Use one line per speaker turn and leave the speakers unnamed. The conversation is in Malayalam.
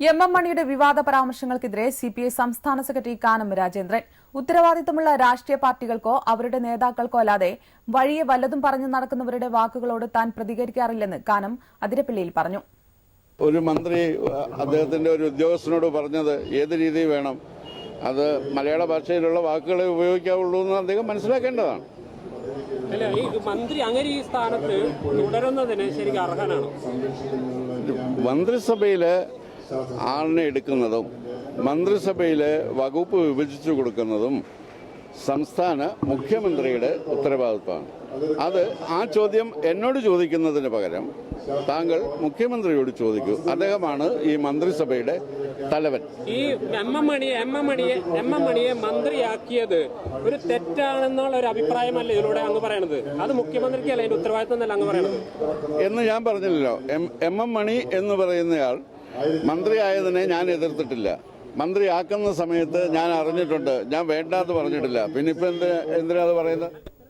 എം എം മണിയുടെ വിവാദ പരാമർശങ്ങൾക്കെതിരെ സി പി ഐ സംസ്ഥാന സെക്രട്ടറി കാനം രാജേന്ദ്രൻ. ഉത്തരവാദിത്തമുള്ള രാഷ്ട്രീയ പാർട്ടികൾക്കോ അവരുടെ നേതാക്കൾക്കോ അല്ലാതെ വഴിയെ വല്ലതും പറഞ്ഞു നടക്കുന്നവരുടെ വാക്കുകളോട് താൻ പ്രതികരിക്കാറില്ലെന്ന് കാനം അതിരപ്പള്ളിയിൽ പറഞ്ഞു.
ഒരു മന്ത്രി അദ്ദേഹത്തിന്റെ ഒരു ഉദ്യോഗസ്ഥനോട് പറഞ്ഞത് ഏത് രീതി വേണം അത് മലയാള ഭാഷയിലുള്ള വാക്കുകളെ ഉപയോഗിക്കാവുള്ളൂ എന്ന് അദ്ദേഹം മനസ്സിലാക്കേണ്ടതാണ്.
അല്ല ഈ മന്ത്രി അങ്ങനെ ഈ സ്ഥാനത്ത് തുടരുന്നതിന് ശരിക്കും അർഹനാണ്?
മന്ത്രിസഭയിൽ ആളിനെ എടുക്കുന്നതും മന്ത്രിസഭയിൽ വകുപ്പ് വിഭജിച്ചു കൊടുക്കുന്നതും സംസ്ഥാന മുഖ്യമന്ത്രിയുടെ ഉത്തരവാദിത്വമാണ്. അത് ആ ചോദ്യം എന്നോട് ചോദിക്കുന്നതിന് പകരം താങ്കൾ മുഖ്യമന്ത്രിയോട് ചോദിക്കൂ. അദ്ദേഹമാണ് ഈ മന്ത്രിസഭയുടെ തലവൻ.
ഈ എം എം മണിയെ എം എം മണിയെ എം എം മണിയെ മന്ത്രിയാക്കിയത് ഒരു തെറ്റാണെന്നുള്ള ഒരു അഭിപ്രായമല്ല ഇതിലൂടെ അങ്ങ് പറയണത്. അത് മുഖ്യമന്ത്രിക്ക് അല്ല അതിന്റെ ഉത്തരവാദിത്വം എന്നല്ല അങ്ങ് പറയണത്?
എന്ന് ഞാൻ പറഞ്ഞില്ലല്ലോ. എം എം മണി എന്ന് പറയുന്നയാൾ മന്ത്രിയായതിനെ ഞാൻ എതിർത്തിട്ടില്ല. മന്ത്രിയാക്കുന്ന സമയത്ത് ഞാൻ അറിഞ്ഞിട്ടുണ്ട്. ഞാൻ വേണ്ടാന്ന് പറഞ്ഞിട്ടില്ല. പിന്നെ ഇപ്പം എന്ത് എന്തിനാ അത് പറയുന്നത്?